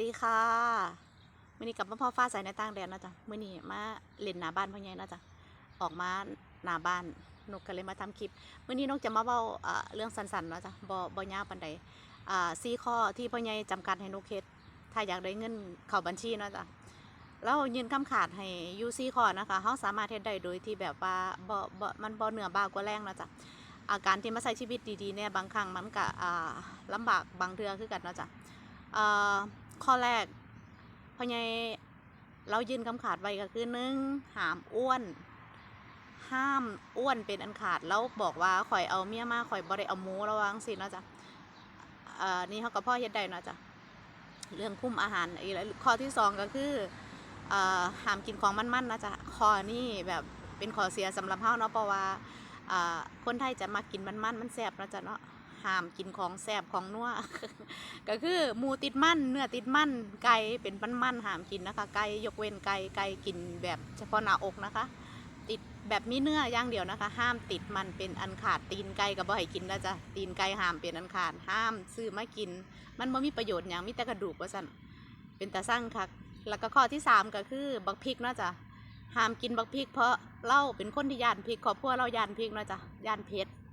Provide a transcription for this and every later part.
ดีค่ะมื่อนี้กับพ่อฟ้าใส่ในต่างแดนนะจ๊ะมื่อนี้มาเล่นหน้าบ้านพ่อใหญ่นะจ๊ะออกมาหน้าบ้านนกก็เลยมาทำคลิปมื่อนี้นกจะมาเว้าอ่าเรื่องสั้นๆนะจ๊ะบ่บ่ยาวปานใดอ่าซีข้อที่พ่อใหญ่จำกัดให้นกเฮ็ดถ้าอยากได้เงินเข้าบัญชีนะจ๊ะแล้วยืนคำขาดให้ยูซี่ข้อนะคะเขาสามารถเฮ็ดได้โดยที่แบบว่าบ่บ่มันบ่เหนือบ่ากว่าแรงนะจ๊ะอาการที่มาใช้ชีวิตดีๆเนี่ยบางครั้งมันก็อ่าลำบากบางเทื่อคือกันนะจ๊ะอ่า ข้อแรกพ่อใหญ่เรายืนคำขาดไว้ก็คือหนึ่งห้ามอ้วน ห้ามอ้วนเป็นอันขาดแล้วบอกว่าข่อยเอาเมียมาข่อยบ่ได้เอาหมูระวังสิเนาะจ๊ะเอ่อนี่เขากับพ่อเฮ็ดได้เนาะจ๊ะเรื่องคุมอาหารอีกแล้วข้อที่สองก็คือเอ่อห้ามกินของมันๆนะจ๊ะข้อนี้แบบเป็นข้อเสียสำหรับเฮาเนาะเพราะว่าคนไทยจะมากินมันๆมันแซ่บนะจ๊ะเนาะ ห้ามกินของแซ่บของนัวก็คือหมูติดมันเนื้อติดมันไก่เป็นมันมันห้ามกินนะคะ ไก่ยกเว้นไก่ไก่กินแบบเฉพาะหน้าอกนะคะ ติดแบบมีเนื้อย่างเดียวนะคะ ห้ามติดมันเป็นอันขาดตีนไก่กับบ่ให้กินนะจ๊ะตีนไก่ห้ามเป็นอันขาดห้ามซื้อมากิน มันบ่มีประโยชน์อย่างมีแต่กระดูกว่าสั่นเป็นตาสร้างคักแล้วก็ข้อที่สามก็คือบักพริกนะจ๊ะห้ามกินบักพริกเพราะเราเป็นคนที่ยานพริกครอบครัวเรายานพริกนะจ๊ะยานเผ็ดเ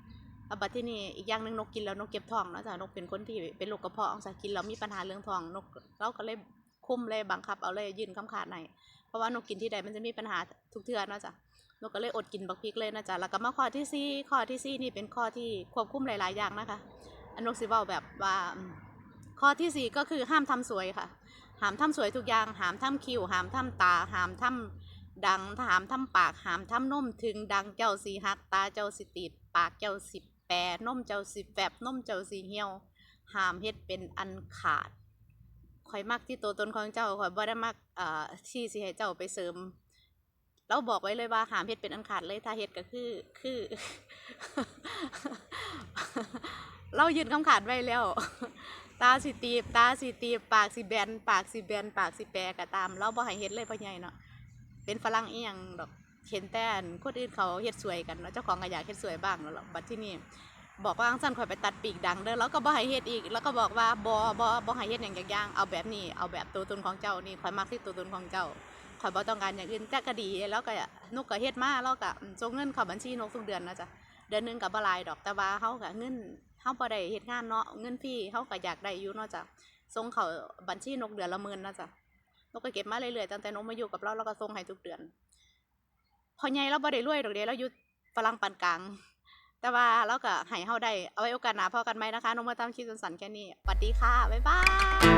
อาบัดที่นี่อีกอย่างหนึ่งนกกินแล้วนกเก็บท้องเนาะจ้ะนกเป็นคนที่เป็นโรคกระเพาะจ้ะกินแล้วมีปัญหาเรื่องท้องนกเราก็เลยคุ้มเลยบังคับเอาเลยยื่นคำขาดในเพราะว่านกกินที่ใดมันจะมีปัญหาทุกเทือเนาะจ้ะนกก็เลยอดกินบักพริกเลยนะจ๊ะแล้วก็มาข้อที่สี่ข้อที่สี่นี่เป็นข้อที่ควบคุมหลาย ๆ อย่างนะคะอันนกสิเว้าแบบว่าข้อที่สี่ก็คือห้ามทำสวยค่ะห้ามทำสวยทุกอย่างห้ามทำคิ้วห้ามทำตาห้ามทำดังถามทำปากห้ามทำนมถึงดังเจ้าสีหักตาเจ้าสิติดปากเจ้าสิ แปรนมเจ้าสิแฟบนมเจ้าสิเหี่ยวหามเฮ็ดเป็นอันขาดข่อยมักที่ตัวตนของเจ้าข่อยบ่ได้มักเอ่อที่สิให้เจ้าไปเสริมเราบอกไว้เลยว่าหามเฮ็ดเป็นอันขาดเลยถ้าเฮ็ดก็คือคือ เรายืนคำขาดไว้แล้ว ตาสิตีบตาสิตีบปากสิแบน ปากสิแบน ปากสิแปรก็ตาม เราบ่ให้เฮ็ดเลยพ่อใหญ่เนาะเป็นฝรั่งอีหยังดอก เห็นแต่นคนอื่นเขาเฮ็ดสวยกันเนาะเจ้าของก็อยากเฮ็ดสวยบ้างแล้วหรอกบัดที่นี่บอกว่าอังสันข่อยไปตัดปีกดังเด้อแล้วก็บ่ให้เฮ็ดอีก แล้วก็บอกว่าบ่บ่บ่ให้เฮ็ดหยังอย่างเอาแบบนี้เอาแบบตัวตนของเจ้านี่ข่อยมักที่ตัวตนของเจ้าข่อยบ่ต้องการอย่างอื่นแต่ก็ดี แล้วก็นกก็เฮ็ดมาแล้วก็ส่งเงินเข้าบัญชีนกทุกเดือนนะจ๊ะเดือนหนึงก็บ่หลายดอกแต่ว่าเฮาก็เงินเฮาบ่ได้เฮ็ดงานเนาะเงินฟรีเฮาก็อยากได้อยู่เนาะจ้ะส่งเข้าบัญชีนกเดือนละหมื่นนะจ๊ะนกก็เก็บมาเรื่อยๆตั้งแต่นกมาอยู่กับเราเราก็ส่งให้ทุกเดือน พอใหญ่เราบ่ได้รวยดอกเดียวเราอยู่ฝรั่งปานกลาง แต่ว่าเราก็ให้เฮาได้ เอาไว้โอกาสหน้าพอกันไหมนะคะน้องมาตามคิดสันสันแค่นี้สวัสดีค่ะ บ๊ายบาย